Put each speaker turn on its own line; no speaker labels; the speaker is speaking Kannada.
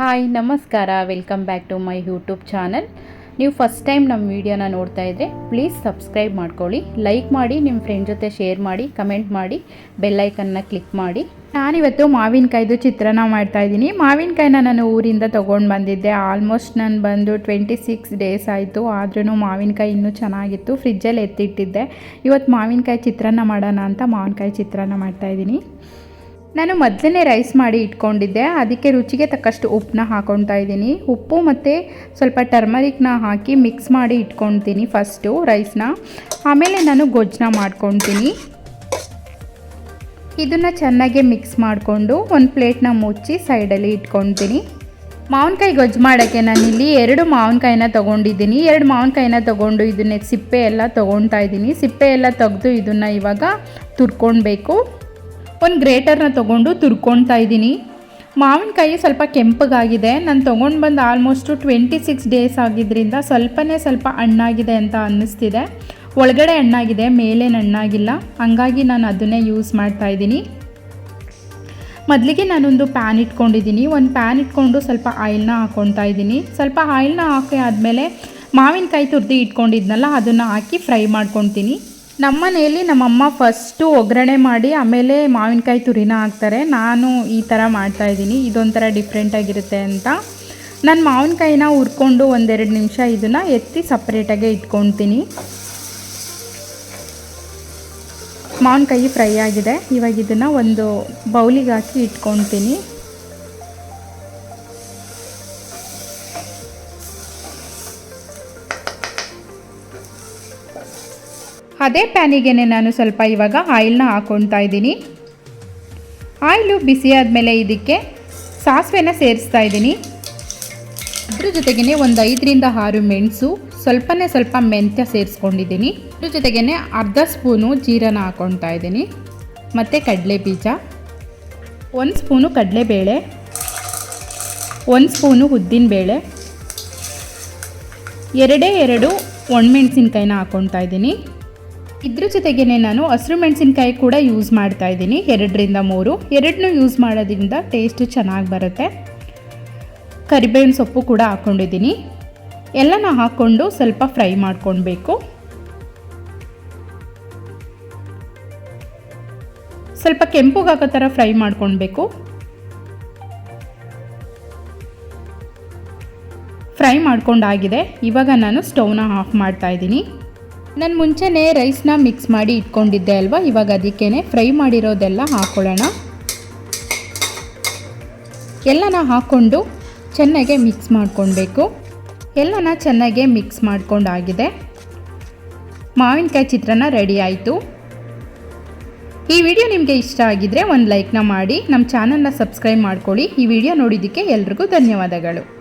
ಹಾಯ್ ನಮಸ್ಕಾರ. Welcome back to my YouTube channel ನೀವು ಫಸ್ಟ್ ಟೈಮ್ ನಮ್ಮ ವೀಡಿಯೋನ ನೋಡ್ತಾ ಇದ್ದರೆ ಪ್ಲೀಸ್ ಸಬ್ಸ್ಕ್ರೈಬ್ ಮಾಡ್ಕೊಳ್ಳಿ. ಲೈಕ್ ಮಾಡಿ, ನಿಮ್ಮ ಫ್ರೆಂಡ್ ಜೊತೆ ಶೇರ್ ಮಾಡಿ ಕಮೆಂಟ್ ಮಾಡಿ ಬೆಲ್ಲೈಕನ್ನ ಕ್ಲಿಕ್ ಮಾಡಿ. ನಾನಿವತ್ತು ಮಾವಿನಕಾಯ್ದು ಚಿತ್ರಾನ್ನ ಮಾಡ್ತಾ ಇದ್ದೀನಿ. ಮಾವಿನಕಾಯಿನ ನಾನು ಊರಿಂದ ತೊಗೊಂಡು ಬಂದಿದ್ದೆ. ಆಲ್ಮೋಸ್ಟ್ ನಾನು ಬಂದು ಟ್ವೆಂಟಿ ಸಿಕ್ಸ್ ಡೇಸ್ ಆಯಿತು. ಆದ್ರೂ ಮಾವಿನಕಾಯಿ ಇನ್ನೂ ಚೆನ್ನಾಗಿತ್ತು. ಫ್ರಿಜ್ಜಲ್ಲಿ ಎತ್ತಿಟ್ಟಿದ್ದೆ. ಇವತ್ತು ಮಾವಿನಕಾಯಿ ಚಿತ್ರಾನ್ನ ಮಾಡೋಣ ಅಂತ ಮಾವಿನಕಾಯಿ ಚಿತ್ರಾನ್ನ ಮಾಡ್ತಾಯಿದ್ದೀನಿ ನಾನು ಮೊದಲನೇ ರೈಸ್ ಮಾಡಿ ಇಟ್ಕೊಂಡಿದ್ದೆ. ಅದಕ್ಕೆ ರುಚಿಗೆ ತಕ್ಕಷ್ಟು ಉಪ್ಪನ್ನ ಹಾಕೊತಾ ಇದ್ದೀನಿ. ಉಪ್ಪು ಮತ್ತು ಸ್ವಲ್ಪ ಟರ್ಮರಿಕ್ನ ಹಾಕಿ ಮಿಕ್ಸ್ ಮಾಡಿ ಇಟ್ಕೊತೀನಿ ಫಸ್ಟು ರೈಸ್ನ. ಆಮೇಲೆ ನಾನು ಗೊಜ್ಜನ್ನ ಮಾಡ್ಕೊತೀನಿ ಇದನ್ನು ಚೆನ್ನಾಗಿ ಮಿಕ್ಸ್ ಮಾಡಿಕೊಂಡು ಒಂದು ಪ್ಲೇಟ್ನ ಮುಚ್ಚಿ ಸೈಡಲ್ಲಿ ಇಟ್ಕೊತೀನಿ ಮಾವಿನಕಾಯಿ ಗೊಜ್ಜು ಮಾಡೋಕ್ಕೆ ನಾನಿಲ್ಲಿ ಎರಡು ಮಾವಿನಕಾಯಿನ ತೊಗೊಂಡಿದ್ದೀನಿ. ಎರಡು ಮಾವಿನಕಾಯಿನ ತೊಗೊಂಡು ಇದನ್ನೇ ಸಿಪ್ಪೆ ಎಲ್ಲ ತೊಗೊಳ್ತಾ ಇದ್ದೀನಿ. ಸಿಪ್ಪೆ ಎಲ್ಲ ತೆಗೆದು ಇದನ್ನು ಇವಾಗ ತುರ್ಕೊಳ್ಬೇಕು. ಒಂದು ಗ್ರೇಟರ್ನ ತೊಗೊಂಡು ತುರ್ಕೊಳ್ತಾ ಇದ್ದೀನಿ. ಮಾವಿನಕಾಯಿ ಸ್ವಲ್ಪ ಕೆಂಪಗಾಗಿದೆ. ನಾನು ತೊಗೊಂಡು ಬಂದು ಆಲ್ಮೋಸ್ಟು ಟ್ವೆಂಟಿ ಸಿಕ್ಸ್ ಡೇಸ್ ಆಗಿದ್ದರಿಂದ ಸ್ವಲ್ಪನೇ ಸ್ವಲ್ಪ ಹಣ್ಣಾಗಿದೆ ಅಂತ ಅನ್ನಿಸ್ತಿದೆ. ಒಳಗಡೆ ಹಣ್ಣಾಗಿದೆ, ಮೇಲೇನು ಹಣ್ಣಾಗಿಲ್ಲ. ಹಂಗಾಗಿ ನಾನು ಅದನ್ನೇ ಯೂಸ್ ಮಾಡ್ತಾ ಇದ್ದೀನಿ. ಮೊದಲಿಗೆ ನಾನೊಂದು ಪ್ಯಾನ್ ಇಟ್ಕೊಂಡಿದ್ದೀನಿ. ಒಂದು ಪ್ಯಾನ್ ಇಟ್ಕೊಂಡು ಸ್ವಲ್ಪ ಆಯಿಲ್ನ ಹಾಕ್ಕೊತಾ ಇದ್ದೀನಿ. ಸ್ವಲ್ಪ ಆಯಿಲ್ನ ಹಾಕಿ ಆದಮೇಲೆ ಮಾವಿನಕಾಯಿ ತುರ್ದಿ ಇಟ್ಕೊಂಡಿದ್ನಲ್ಲ, ಅದನ್ನು ಹಾಕಿ ಫ್ರೈ ಮಾಡ್ಕೊತೀನಿ. ನಮ್ಮ ಮನೆಯಲ್ಲಿ ನಮ್ಮಮ್ಮ ಫಸ್ಟು ಒಗ್ಗರಣೆ ಮಾಡಿ, ಆಮೇಲೆ ಮಾವಿನಕಾಯಿ ತುರಿನ ಹಾಕ್ತಾರೆ. ನಾನು ಈ ಥರ ಮಾಡ್ತಾಯಿದ್ದೀನಿ ಇದೊಂಥರ ಡಿಫ್ರೆಂಟಾಗಿರುತ್ತೆ ಅಂತ. ನಾನು ಮಾವಿನಕಾಯಿನ ಹುರ್ಕೊಂಡು ಒಂದೆರಡು ನಿಮಿಷ ಇದನ್ನು ಎತ್ತಿ ಸಪ್ರೇಟಾಗೆ ಇಟ್ಕೊತೀನಿ. ಮಾವಿನಕಾಯಿ ಫ್ರೈ ಆಗಿದೆ. ಇವಾಗ ಇದನ್ನು ಒಂದು ಬೌಲಿಗೆ ಹಾಕಿ ಇಟ್ಕೊತೀನಿ. ಅದೇ ಪ್ಯಾನಿಗೆ ನಾನು ಸ್ವಲ್ಪ ಇವಾಗ ಆಯಿಲ್ನ ಹಾಕ್ಕೊಳ್ತಾ ಇದ್ದೀನಿ. ಆಯಿಲು ಬಿಸಿ ಆದಮೇಲೆ ಇದಕ್ಕೆ ಸಾಸಿವೆನ ಸೇರಿಸ್ತಾ ಇದ್ದೀನಿ. ಅದ್ರ ಜೊತೆಗೇ ಒಂದು ಐದರಿಂದ ಆರು ಮೆಣಸು, ಸ್ವಲ್ಪನೇ ಸ್ವಲ್ಪ ಮೆಂತ್ಯ ಸೇರಿಸ್ಕೊಂಡಿದ್ದೀನಿ. ಅದ್ರ ಜೊತೆಗೇ ಅರ್ಧ ಸ್ಪೂನು ಜೀರನ ಹಾಕ್ಕೊಳ್ತಾ ಇದ್ದೀನಿ. ಮತ್ತು ಕಡಲೆ ಬೀಜ ಒಂದು ಸ್ಪೂನು ಕಡಲೆಬೇಳೆ, ಒಂದು ಸ್ಪೂನು ಉದ್ದಿನಬೇಳೆ, ಎರಡೇ ಎರಡು ಒಣಮೆಣಸಿನ್ಕಾಯಿನ ಹಾಕ್ಕೊಳ್ತಾ ಇದ್ದೀನಿ. ಇದ್ರ ಜೊತೆಗೇನೆ ನಾನು ಹಸಿರು ಮೆಣಸಿನ್ಕಾಯಿ ಕೂಡ ಯೂಸ್ ಮಾಡ್ತಾ ಇದ್ದೀನಿ, ಎರಡರಿಂದ ಮೂರು. ಎರಡನ್ನೂ ಯೂಸ್ ಮಾಡೋದ್ರಿಂದ ಟೇಸ್ಟ್ ಚೆನ್ನಾಗಿ ಬರುತ್ತೆ. ಕರಿಬೇವಿನ ಸೊಪ್ಪು ಕೂಡ ಹಾಕ್ಕೊಂಡಿದ್ದೀನಿ ಎಲ್ಲನ ಹಾಕ್ಕೊಂಡು ಸ್ವಲ್ಪ ಫ್ರೈ ಮಾಡ್ಕೊಳ್ಬೇಕು. ಸ್ವಲ್ಪ ಕೆಂಪುಗಾಗೋ ಥರ ಫ್ರೈ ಮಾಡ್ಕೊಳ್ಬೇಕು. ಫ್ರೈ ಮಾಡ್ಕೊಂಡಾಗಿದೆ. ಇವಾಗ ನಾನು ಸ್ಟೌವ್ನ ಆಫ್ ಮಾಡ್ತಾ ಇದ್ದೀನಿ. ನಾನು ಮುಂಚೆನೇ ರೈಸ್ನ ಮಿಕ್ಸ್ ಮಾಡಿ ಇಟ್ಕೊಂಡಿದ್ದೆ ಅಲ್ವಾ? ಇವಾಗ ಅದಕ್ಕೇ ಫ್ರೈ ಮಾಡಿರೋದೆಲ್ಲ ಹಾಕೊಳ್ಳೋಣ. ಎಲ್ಲನ ಹಾಕ್ಕೊಂಡು ಚೆನ್ನಾಗೆ ಮಿಕ್ಸ್ ಮಾಡ್ಕೊಳ್ಬೇಕು. ಎಲ್ಲನ ಚೆನ್ನಾಗೆ ಮಿಕ್ಸ್ ಮಾಡ್ಕೊಂಡಾಗಿದೆ. ಮಾವಿನಕಾಯಿ ಚಿತ್ರಾನ್ನ ರೆಡಿ ಆಯಿತು. ಈ ವಿಡಿಯೋ ನಿಮಗೆ ಇಷ್ಟ ಆಗಿದ್ರೆ ಒಂದು ಲೈಕ್ನ ಮಾಡಿ. ನಮ್ಮ ಚಾನಲ್ನ ಸಬ್ಸ್ಕ್ರೈಬ್ ಮಾಡ್ಕೊಳ್ಳಿ. ಈ ವಿಡಿಯೋ ನೋಡಿದ್ದಕ್ಕೆ ಎಲ್ರಿಗೂ ಧನ್ಯವಾದಗಳು.